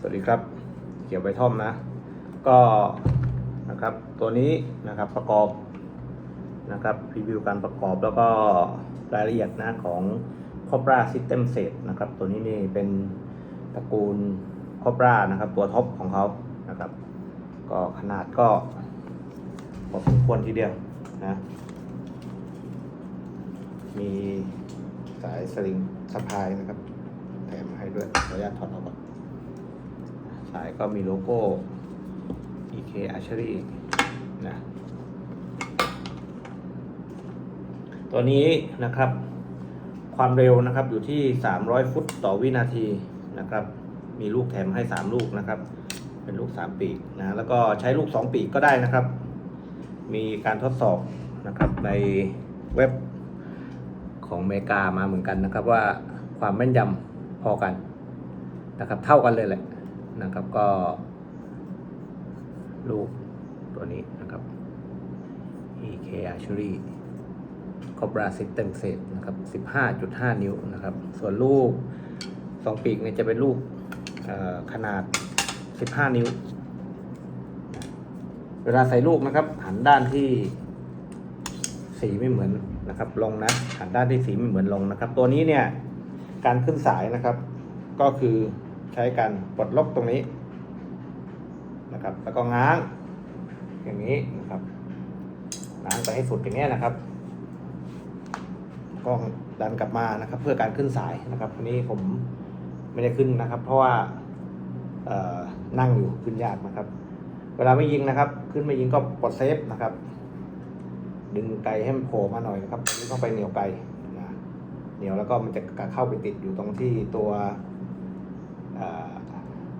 สวัสดีครับ เกี่ยวใบท่อมนะ ก็นะครับตัวนี้นะครับประกอบนะครับรีวิวการประกอบแล้วก็รายละเอียดนะของ Cobra System Set นะครับ ตัวนี้นี่เป็นตระกูล Cobra นะครับ ตัวท็อปของเขานะครับ ก็ขนาดก็พอสมควรทีเดียวนะมีสายสลิงสะพายนะครับ แถมมาให้ด้วยขออนุญาตถอดออกก่อนายก็มีโลโก้ EK Archery นะตัวนี้นะครับ ความเร็วนะครับอยู่ที่ 300 ฟุตต่อวินาทีนะครับ มีลูกแถมให้ 3 ลูกนะครับ เป็นลูก 3 ปีกนะแล้วก็ใช้ลูก 2 ปีกก็ได้นะครับ มีการทดสอบนะครับในเว็บของอเมริกามาเหมือนกันนะครับว่าความแม่นยำพอกันนะครับ เท่ากันเลยแหละ นะครับก็ลูกตัวนี้นะครับ EK Archery Cobra System Set นะครับ 15.5 นิ้วนะครับ ส่วนลูก2ปีกเนี่ยจะเป็นลูกขนาด 15 นิ้ว เวลาใส่ลูกนะครับ หันด้านที่สีไม่เหมือนนะครับ ลงนะ หันด้านที่สีไม่เหมือนลงนะครับ ตัวนี้เนี่ยการขึ้นสายนะครับ ก็คือ ใช้การปลดล็อกตรงนี้นะครับ แล้วก็ง้าง อย่างนี้นะครับง้างไปให้สุดอย่างนี้นะครับก็ดันกลับมานะครับ เพื่อการขึ้นสายนะครับอันนี้ผมไม่ได้ขึ้นนะครับ เพราะว่านั่งอยู่ขึ้นยากนะครับ เวลาไม่ยิงนะครับ ขึ้นไม่ยิงก็ปลดเซฟนะครับ ดึงไกให้มันโผล่มาหน่อยนะครับนี้ต้องไปเหนียวไกนะเหนียวแล้วก็มันจะเข้าไปติดอยู่ตรงที่ตัว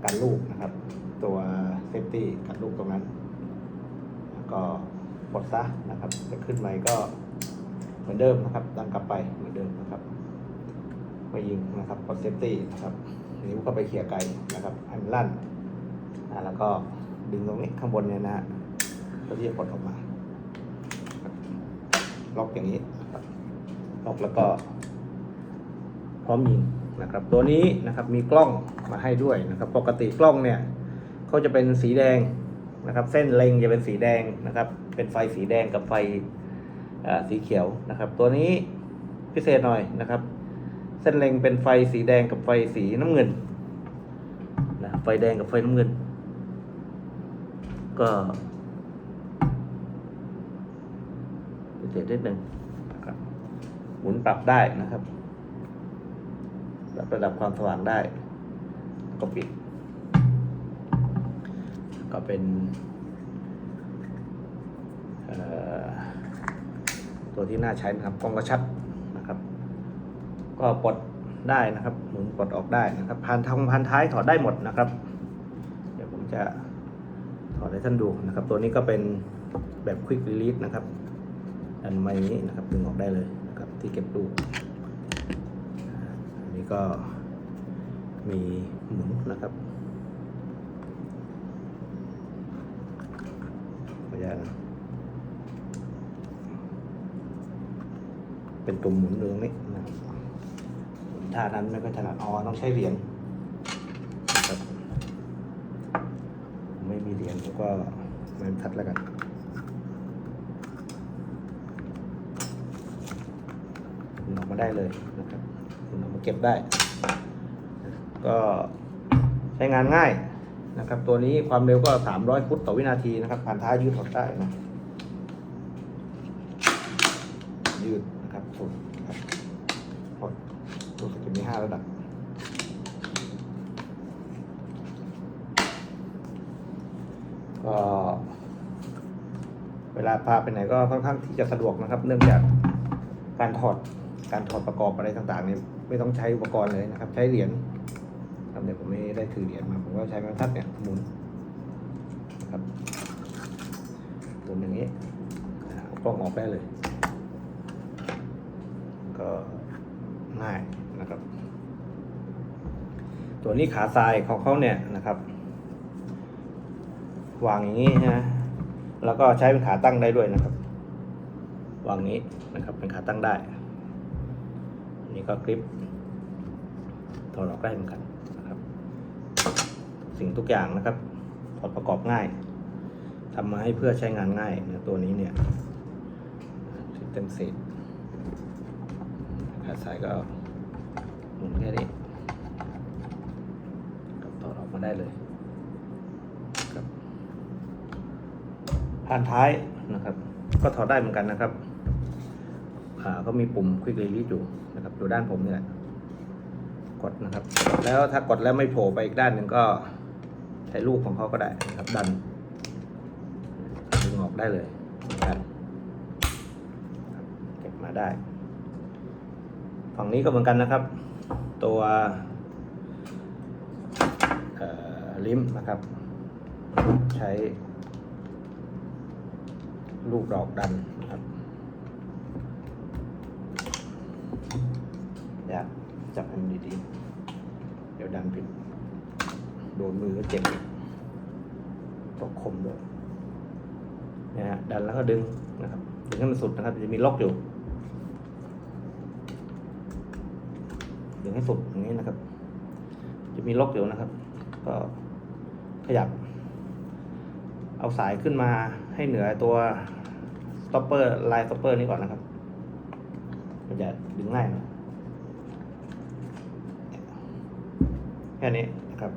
กันลูกนะครับ ตัวเซฟตี้กันลูกตรงนั้นแล้วก็ปลดซะนะครับ จะขึ้นไหมก็เหมือนเดิมนะครับดันกลับไปเหมือนเดิมนะครับม่ยิงนะครับปลดเซฟตี้นะครับนิ้วก็ไปเขี่ยไกนะครับให้มันลั่นแล้วก็ดึงตรงนี้ข้างบนเนี่ยนะฮะเพื่อที่จะปลดออกมาล็อกอย่างนี้ล็อกแล้วก็พร้อมยิง นะครับตัวนี้นะครับมีกล้องมาให้ด้วยนะครับ ปกติกล้องเนี่ยเขาจะเป็นสีแดงนะครับ เส้นเล็งจะเป็นสีแดงนะครับ เป็นไฟสีแดงกับไฟอ่อสีเขียวนะครับ ตัวนี้พิเศษหน่อยนะครับ เส้นเล็งเป็นไฟสีแดงกับไฟสีน้ำเงินนะไฟแดงกับไฟน้ำเงิน ก็พิเศษนิดหนึ่งนะครับหมุนปรับได้นะครับ ระดับความสว่างได้ ก็ปิด ก็เป็นตัวที่น่าใช้นะครับกล้องกระชับนะครับ ก็ปลดได้นะครับหมุนปลดออกได้นะครับพันทางพันท้ายถอดได้หมดนะครับ เดี๋ยวผมจะถอดให้ท่านดูนะครับ ตัวนี้ก็เป็นแบบ Quick Release นะครับอันไม้นี้นะครับดึงออกได้เลยนะครับ ที่เก็บตู้ ก็มีหมุนนะครับขออนุญาตนะเป็นตุ่มหมุนอยู่ตรงนี้นะครับท่านั้นไม่ค่อยถนัดอ๋อต้องใช้เหรียญครับไม่มีเหรียญผมก็ไม่ทัดแล้วกันออกมาได้เลยนะครับ คุณออกมาเก็บได้ ก็ใช้งานง่ายนะครับ ตัวนี้ความเร็วก็ 300 ฟุตต่อวินาทีนะครับผ่านท้ายยืดถอดได้นะยืดนะครับสุดครับถอดรู้สึกจะมี 5 ระดับก็เวลาพาไปไหนก็ค่อนข้างที่จะสะดวกนะครับ เนื่องจากการถอดการถอดประกอบอะไรต่างๆเนี่ย ไม่ต้องใช้อุปกรณ์เลยนะครับ ใช้เหรียญครับเดี๋ยวผมไม่ได้ถือเหรียญมาผมก็ใช้ไม้บรรทัดเนี่ยหมุนนะครับหมุนอย่างนี้กล้องออกได้เลย ก็ง่ายนะครับ ตัวนี้ขาทรายของเขาเนี่ยนะครับวางอย่างนี้นะแล้วก็ใช้เป็นขาตั้งได้ด้วยนะครับ วางนี้นะครับเป็นขาตั้งได้ นี้ก็คลิปถอดออกได้เหมือนกันนะครับ สิ่งทุกอย่างนะครับถอดประกอบง่ายทำมาให้เพื่อใช้งานง่ายเนื้อตัวนี้เนี่ยเต็มเศษขาสายก็หมุนแค่นี้ก็ถอดออกมาได้เลยครับผ่านท้ายนะครับ ก็ถอดได้เหมือนกันนะครับ ก็มีปุ่มควิก r ลี e อยู่นะครับอยู่ด้านผมนี่แหละกดนะครับ แล้วถ้ากดแล้วไม่โผล่ไปอีกด้านหนึ่งก็ใช้ลูกของเขาก็ได้นะครับดันดึงออกได้เลยดันเก็บมาได้ ฝั่งนี้ก็เหมือนกันนะครับ ตัวลิมนะครับ ใช้ลูกดอกดันนะครับ อยากจับมันดีๆ เดี๋ยวดันผิด โดนมือก็เจ็บอีกตกคมด้วยนี่ยฮะดันแล้วก็ดึงนะครับ ดึงให้มันสุดนะครับ จะมีล็อกอยู่ ดึงให้สุดอย่างนี้นะครับ จะมีล็อกอยู่นะครับ ก็ขยับ เอาสายขึ้นมาให้เหนือตัวสต็อปเปอร์ลายสต็อปเปอร์นี้ก่อนนะครับ มันจะดึงง่ายนะ แค่นี้นะครับ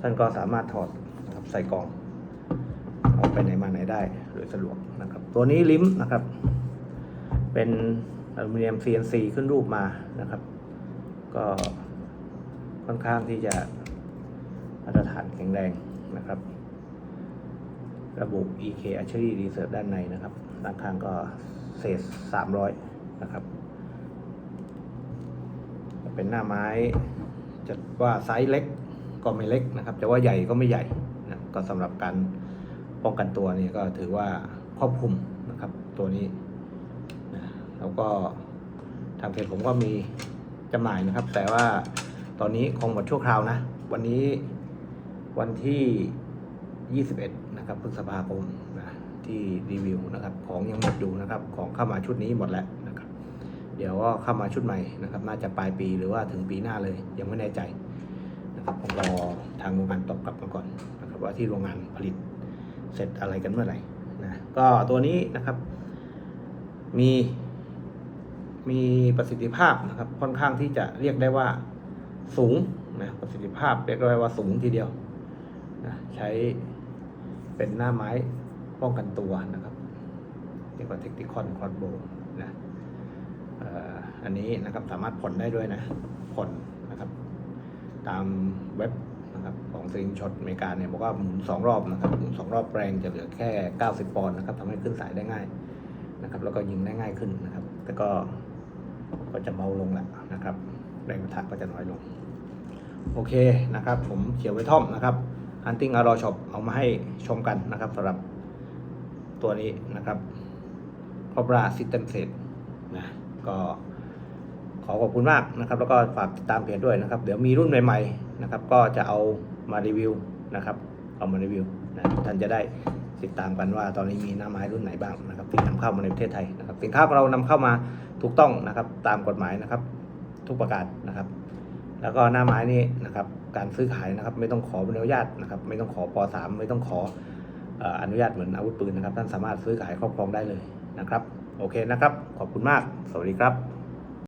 ท่านก็สามารถถอดนะครับใส่กล่องเอาไปไหนมาไหนได้โดยสะดวกนะครับ ตัวนี้ลิมนะครับ เป็นอลูมิเนียม CNC ขึ้นรูปมานะครับ ก็ค่อนข้างที่จะมาตรฐานแข็งแรงนะครับ ระบุ EK a c h e r y Reserve ด้านในนะครับด้านข้างก็เศษ 300 นะครับ เป็นหน้าไม้ จะว่าไซส์เล็กก็ไม่เล็กนะครับจะว่าใหญ่ก็ไม่ใหญ่นะก็สำหรับการป้องกันตัวนี่ก็ถือว่าครอบคลุมนะครับตัวนี้นะแล้วก็ทางเพจผมก็มีจำหน่ายนะครับ แต่ว่าตอนนี้คงหมดชั่วคราวนะ วันนี้วันที่ 21 นะครับพฤษภาคมนะที่รีวิวนะครับ ของยังหมดอยู่นะครับ ของเข้ามาชุดนี้หมดแล้ว เดี๋ยวก็เข้ามาชุดใหม่นะครับ น่าจะปลายปีหรือว่าถึงปีหน้าเลย ยังไม่แน่ใจนะครับผมรอทางโรงงานตอบกลับมาก่อนนะครับว่าที่โรงงานผลิตเสร็จอะไรกันเมื่อไหร่นะก็ตัวนี้นะครับ มีมีประสิทธิภาพนะครับ ค่อนข้างที่จะเรียกได้ว่าสูงนะประสิทธิภาพเรียกได้ว่าสูงทีเดียวนะใช้เป็นหน้าไม้ป้องกันตัวนะครับเรียกว่าเทคนิคอนคอร์ดโบ อันนี้นะครับสามารถผ่อนได้ด้วยนะผ่อนนะครับ ตามเว็บนะครับของสลิงช็อตอเมริกาเนี่ยบอกว่าหมุนสองรอบนะครับหมุนสองรอบแรงจะเหลือแค่ 90 ปอนด์นะครับทำให้ขึ้นสายได้ง่ายนะครับ แล้วก็ยิงได้ง่ายขึ้นนะครับ แต่ก็ก็จะเบาลงแหละนะครับ แรงประทะก็จะน้อยลง โอเคนะครับ ผมเขียวไว้ท่อมนะครับอันติ้งอารอช็อปเอามาให้ชมกันนะครับสำหรับตัวนี้นะครับคอบราซิสเต็มเซตนะ ก็ขอขอบคุณมากนะครับ แล้วก็ฝากติดตามเพจด้วยนะครับ เดี๋ยวมีรุ่นใหม่ๆนะครับ ก็จะเอามารีวิวนะครับเอามารีวิวนะท่านจะได้ติดตามกันว่าตอนนี้มีหน้าไม้รุ่นไหนบ้างนะครับที่นำเข้ามาในประเทศไทยนะครับ สินค้าของเรานำเข้ามาถูกต้องนะครับ ตามกฎหมายนะครับ ทุกประการนะครับ แล้วก็หน้าไม้นี่นะครับ การซื้อขายนะครับ ไม่ต้องขออนุญาตนะครับ ไม่ต้องขอป .3 ไม่ต้องขออนุญาตเหมือนอาวุธปืนนะครับ ท่านสามารถซื้อขายครอบครองได้เลยนะครับ โอเคนะครับ ขอบคุณมาก สวัสดีครับ